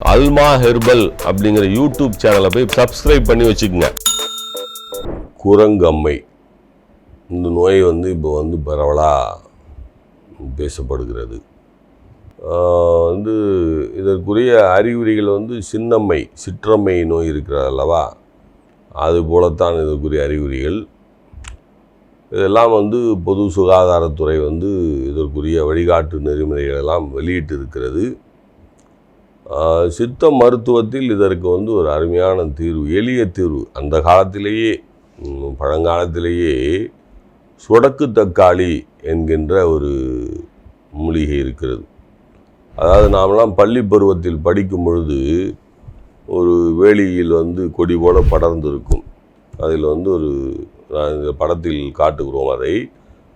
அல்மா herbal அப்படிங்கிற YouTube சேனலை போய் சப்ஸ்கிரைப் பண்ணி வச்சுக்கோங்க. குரங்கம்மை. இந்த நோய் வந்து இப்போ வந்து பரவலாக பேசப்படுகிறது. வந்து இதற்குரிய அறிகுறிகள் வந்து சின்னம்மை சிற்றம்மை நோய் இருக்கிறது அல்லவா? அது போலத்தான் இதற்குரிய அறிகுறிகள். இதெல்லாம் வந்து பொது சுகாதாரத்துறை வந்து இதற்குரிய வழிகாட்டு நெறிமுறைகள் எல்லாம் வெளியிட்டு இருக்கிறது சித்த மருத்துவத்தில் இதற்கு வந்து ஒரு அருமையான தீர்வு எளிய தீர்வு. அந்த காலத்திலேயே பழங்காலத்திலேயே சுடக்கு தக்காளி என்கின்ற ஒரு மூலிகை இருக்கிறது. அதாவது நாமெல்லாம் பள்ளி பருவத்தில் படிக்கும் பொழுது ஒரு வேலியில் வந்து கொடி போல படர்ந்திருக்கும். அதில் வந்து ஒரு நான் இந்த படத்தில் காட்டுகிறோம் அதை.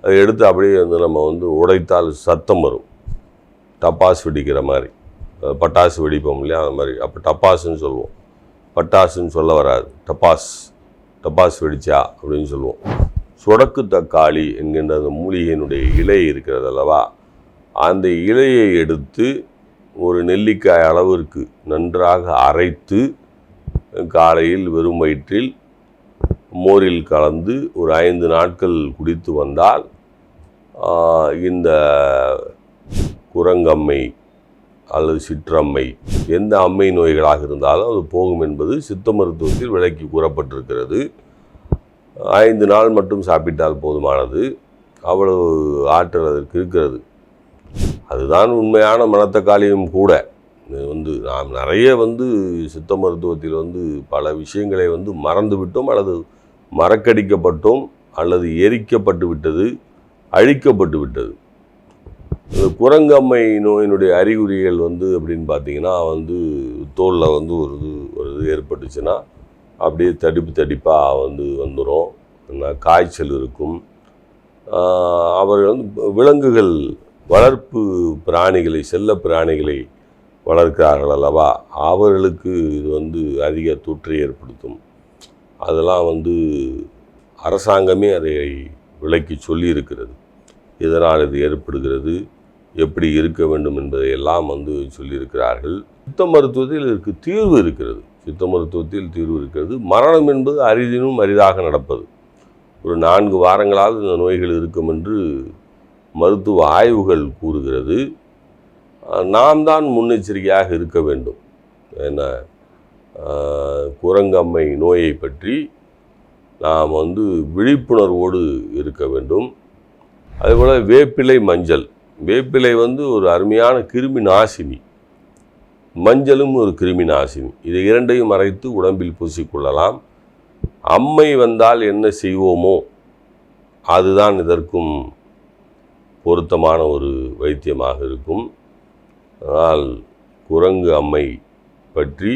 அதை எடுத்து அப்படியே வந்து நம்ம வந்து உடைத்தால் சத்தம் வரும். டப்பாஸ் வெடிக்கிற மாதிரி. பட்டாசு வெடிப்போம் இல்லையா? அந்த மாதிரி. அப்போ டப்பாசுன்னு சொல்லுவோம். பட்டாசுன்னு சொல்ல வராது. டப்பாஸ். டப்பாஸ் வெடிச்சா அப்படின்னு சொல்லுவோம். சொடக்கு தக்காளி என்கின்ற அந்த மூலிகையினுடைய இலை இருக்கிறது அல்லவா? அந்த இலையை எடுத்து ஒரு நெல்லிக்காய் அளவிற்கு நன்றாக அரைத்து காலையில் வெறும் வயிற்றில் மோரில் கலந்து ஒரு ஐந்து நாட்கள் குடித்து வந்தால் இந்த குரங்கம்மை அல்லது சிற்றம்மை. எந்த அம்மை நோய்களாக இருந்தாலும் அது போகும் என்பது சித்த மருத்துவத்தில் விலக்கி கூறப்பட்டிருக்கிறது. ஐந்து நாள் மட்டும் சாப்பிட்டால் போதுமானது. அவ்வளவு ஆற்றல் அதற்கு இருக்கிறது. அதுதான் உண்மையான மனத்தக்காளியும் கூட. இது வந்து நாம் நிறைய வந்து சித்த மருத்துவத்தில் வந்து பல விஷயங்களை வந்து மறந்து விட்டோம் அல்லது மறக்கடிக்கப்பட்டோம் அல்லது எரிக்கப்பட்டு விட்டது அழிக்கப்பட்டு விட்டது. குரங்கம்மை நோயினுடைய அறிகுறிகள் வந்து அப்படின்னு பார்த்தீங்கன்னா வந்து தோலில் வந்து ஒரு இது ஒரு இது ஏற்பட்டுச்சுன்னா அப்படியே தடிப்பு தடிப்பாக வந்து வந்துடும் காய்ச்சல் இருக்கும். அவர்கள் வந்து விலங்குகள் வளர்ப்பு பிராணிகளை செல்ல பிராணிகளை வளர்க்கிறார்கள் அல்லவா? அவர்களுக்கு இது வந்து அதிக தொற்றை ஏற்படுத்தும். அதெல்லாம் வந்து அரசாங்கமே அதை விளக்கி சொல்லியிருக்கிறது. இதனால் இது ஏற்படுகிறது. எப்படி இருக்க வேண்டும் என்பதை எல்லாம் வந்து சொல்லியிருக்கிறார்கள். சித்த மருத்துவத்தில் இதற்கு தீர்வு இருக்கிறது. சித்த மருத்துவத்தில் தீர்வு இருக்கிறது. மரணம் என்பது அரிதினும் அரிதாக நடப்பது. ஒரு நான்கு வாரங்களாவது இந்த நோய்கள் இருக்கும் என்று மருத்துவ ஆய்வுகள் கூறுகிறது. நாம் தான் முன்னெச்சரிக்கையாக இருக்க வேண்டும். என்ன? குரங்கம்மை நோயை பற்றி நாம் வந்து விழிப்புணர்வோடு இருக்க வேண்டும். அதேபோல் வேப்பிலை மஞ்சள். வேப்பிலை வந்து ஒரு அருமையான கிருமி நாசினி. மஞ்சளும் ஒரு கிருமி நாசினி. இதை இரண்டையும் அரைத்து உடம்பில் பூசிக்கொள்ளலாம் அம்மை வந்தால் என்ன செய்வோமோ அதுதான் இதற்கும் பொருத்தமான ஒரு வைத்தியமாக இருக்கும். அதனால் குரங்கு அம்மை பற்றி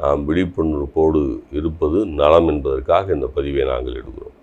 நாம் விழிப்புணர்வோடு இருப்பது நலம் என்பதற்காக இந்த பதிவை நாங்கள் எடுக்கிறோம்.